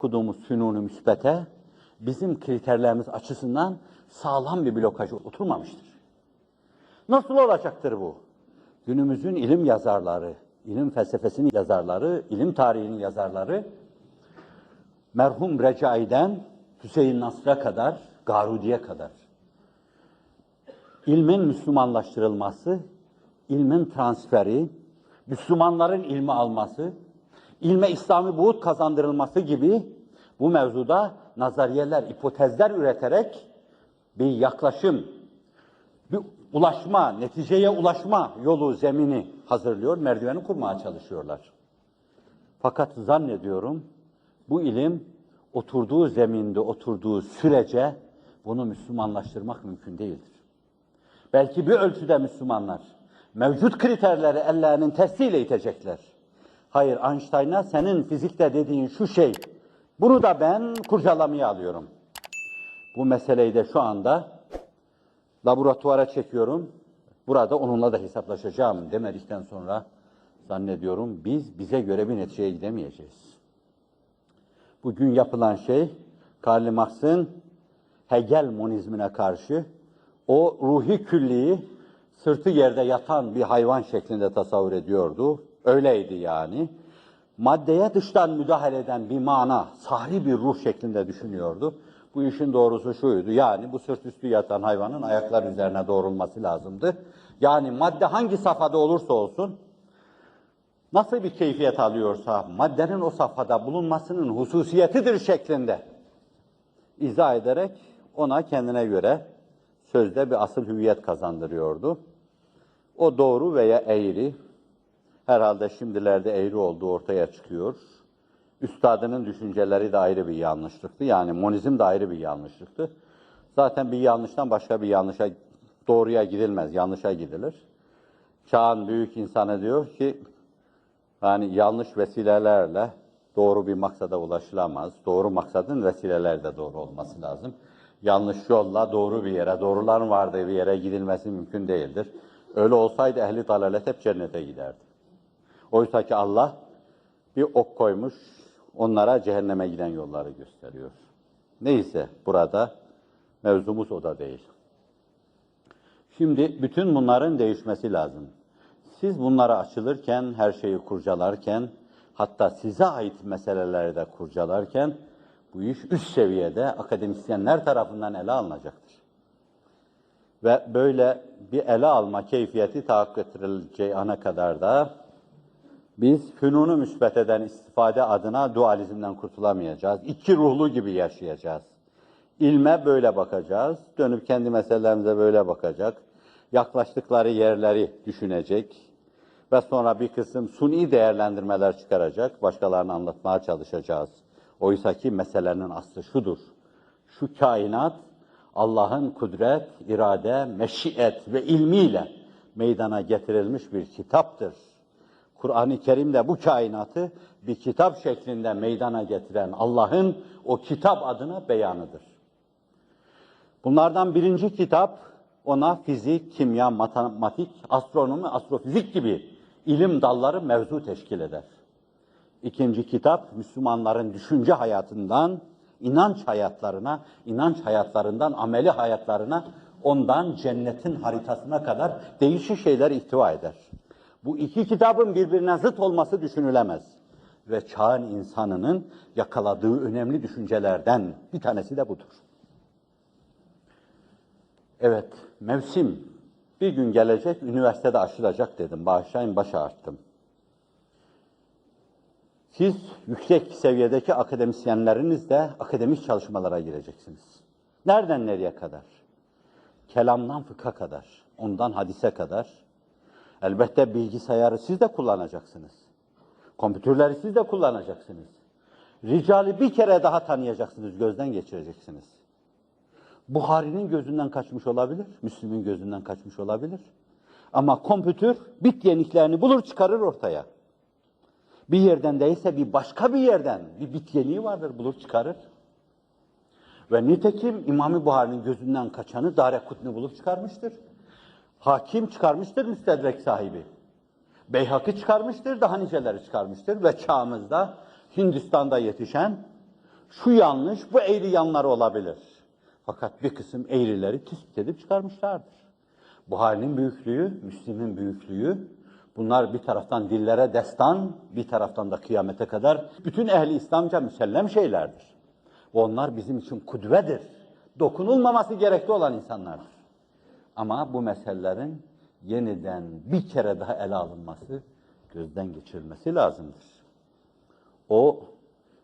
okuduğumuz fünunu müsbete bizim kriterlerimiz açısından sağlam bir blokaj oturmamıştır. Nasıl olacaktır bu? Günümüzün ilim yazarları, ilim felsefesinin yazarları, ilim tarihinin yazarları merhum Recai'den Hüseyin Nasr'a kadar, Garudi'ye kadar ilmin Müslümanlaştırılması, ilmin transferi, Müslümanların ilmi alması, ilme İslami buğut kazandırılması gibi bu mevzuda nazariyeler, hipotezler üreterek bir yaklaşım, bir ulaşma, neticeye ulaşma yolu, zemini hazırlıyor, merdiveni kurmaya çalışıyorlar. Fakat zannediyorum bu ilim oturduğu zeminde, oturduğu sürece bunu Müslümanlaştırmak mümkün değildir. Belki bir ölçüde Müslümanlar mevcut kriterleri ellerinin tersiyle itecekler. Hayır Einstein'a senin fizikte dediğin şu şey, bunu da ben kurcalamaya alıyorum. Bu meseleyi de şu anda laboratuvara çekiyorum. Burada onunla da hesaplaşacağım demedikten sonra zannediyorum biz bize göre bir neticeye gidemeyeceğiz. Bugün yapılan şey Karl Marx'ın Hegel monizmine karşı o ruhi külliyi sırtı yerde yatan bir hayvan şeklinde tasavvur ediyordu. Öyleydi yani. Maddeye dıştan müdahale eden bir mana, sahri bir ruh şeklinde düşünüyordu. Bu işin doğrusu şuydu. Yani bu sırt üstü yatan hayvanın ayaklar üzerine doğrulması lazımdı. Yani madde hangi safhada olursa olsun nasıl bir keyfiyet alıyorsa maddenin o safhada bulunmasının hususiyetidir şeklinde izah ederek ona kendine göre sözde bir asıl hüviyet kazandırıyordu. O doğru veya eğri, herhalde şimdilerde eğri olduğu ortaya çıkıyor. Üstadının düşünceleri de ayrı bir yanlışlıktı. Yani monizm de ayrı bir yanlışlıktı. Zaten bir yanlıştan başka bir yanlışa, doğruya gidilmez, yanlışa gidilir. Çağın büyük insanı diyor ki, yani yanlış vesilelerle doğru bir maksada ulaşılamaz. Doğru maksadın vesileler de doğru olması lazım. Yanlış yolla doğru bir yere, doğruların vardığı bir yere gidilmesi mümkün değildir. Öyle olsaydı ehli dalalet hep cennete giderdi. Oysa ki Allah bir ok koymuş, onlara cehenneme giden yolları gösteriyor. Neyse burada mevzumuz o da değil. Şimdi bütün bunların değişmesi lazım. Siz bunlara açılırken, her şeyi kurcalarken, hatta size ait meseleleri de kurcalarken, bu iş üst seviyede akademisyenler tarafından ele alınacaktır. Ve böyle bir ele alma keyfiyeti tahakkuk ettirileceği ana kadar da biz fünunu müsbeteden istifade adına dualizmden kurtulamayacağız. İki ruhlu gibi yaşayacağız. İlme böyle bakacağız. Dönüp kendi meselelerimize böyle bakacak. Yaklaştıkları yerleri düşünecek. Ve sonra bir kısım suni değerlendirmeler çıkaracak. Başkalarını anlatmaya çalışacağız. Oysa ki meselenin aslı şudur. Şu kainat Allah'ın kudret, irade, meşiyet ve ilmiyle meydana getirilmiş bir kitaptır. Kur'an-ı Kerim'de bu kainatı bir kitap şeklinde meydana getiren Allah'ın o kitap adına beyanıdır. Bunlardan birinci kitap ona fizik, kimya, matematik, astronomi, astrofizik gibi ilim dalları mevzu teşkil eder. İkinci kitap Müslümanların düşünce hayatından inanç hayatlarına, inanç hayatlarından ameli hayatlarına, ondan cennetin haritasına kadar değişik şeyler ihtiva eder. Bu iki kitabın birbirine zıt olması düşünülemez. Ve çağın insanının yakaladığı önemli düşüncelerden bir tanesi de budur. Evet, mevsim bir gün gelecek, üniversitede aşılacak dedim. Bağışlayın, başa arttım. Siz yüksek seviyedeki akademisyenlerinizle akademik çalışmalara gireceksiniz. Nereden nereye kadar? Kelamdan fıkha kadar, ondan hadise kadar. Elbette bilgisayarı siz de kullanacaksınız. Kompütürleri siz de kullanacaksınız. Ricali bir kere daha tanıyacaksınız, gözden geçireceksiniz. Buhari'nin gözünden kaçmış olabilir, Müslüm'ün gözünden kaçmış olabilir. Ama kompütür bit yeniklerini bulur çıkarır ortaya. Bir yerden değilse bir başka bir yerden bir bit yeniği vardır bulur çıkarır. Ve nitekim İmam-ı Buhari'nin gözünden kaçanı Darekutni bulup çıkarmıştır. Hakim çıkarmıştır müstedrek sahibi. Beyhakı çıkarmıştır, daha niceleri çıkarmıştır. Ve çağımızda Hindistan'da yetişen şu yanlış, bu eğri yanları olabilir. Fakat bir kısım eğrileri tespit edip çıkarmışlardır. Buhari'nin büyüklüğü, Müslim'in büyüklüğü, bunlar bir taraftan dillere destan, bir taraftan da kıyamete kadar bütün ehli İslamca müsellem şeylerdir. Onlar bizim için kudvedir. Dokunulmaması gerekli olan insanlardır. Ama bu meselelerin yeniden bir kere daha ele alınması, gözden geçirilmesi lazımdır. O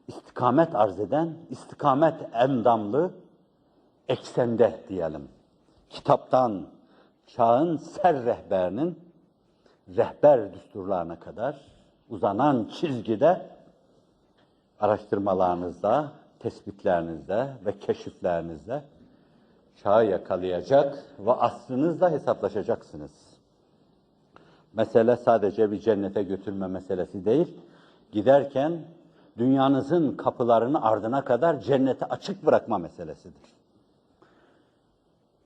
istikamet arz eden, istikamet endamlı eksende diyelim. Kitaptan çağın ser rehberinin rehber düsturlarına kadar uzanan çizgide araştırmalarınızda, tespitlerinizde ve keşiflerinizde çağı yakalayacak ve asrınızla hesaplaşacaksınız. Mesele sadece bir cennete götürme meselesi değil, giderken dünyanızın kapılarını ardına kadar cennete açık bırakma meselesidir.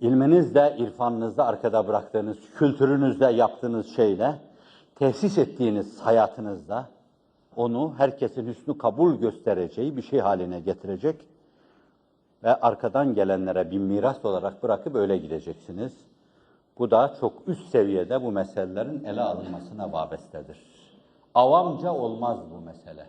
İlminizde, irfanınızda arkada bıraktığınız, kültürünüzde yaptığınız şeyle, tesis ettiğiniz hayatınızda onu herkesin hüsnü kabul göstereceği bir şey haline getirecek ve arkadan gelenlere bir miras olarak bırakıp öyle gideceksiniz. Bu da çok üst seviyede bu meselelerin ele alınmasına vabestedir. Avamca olmaz bu mesele.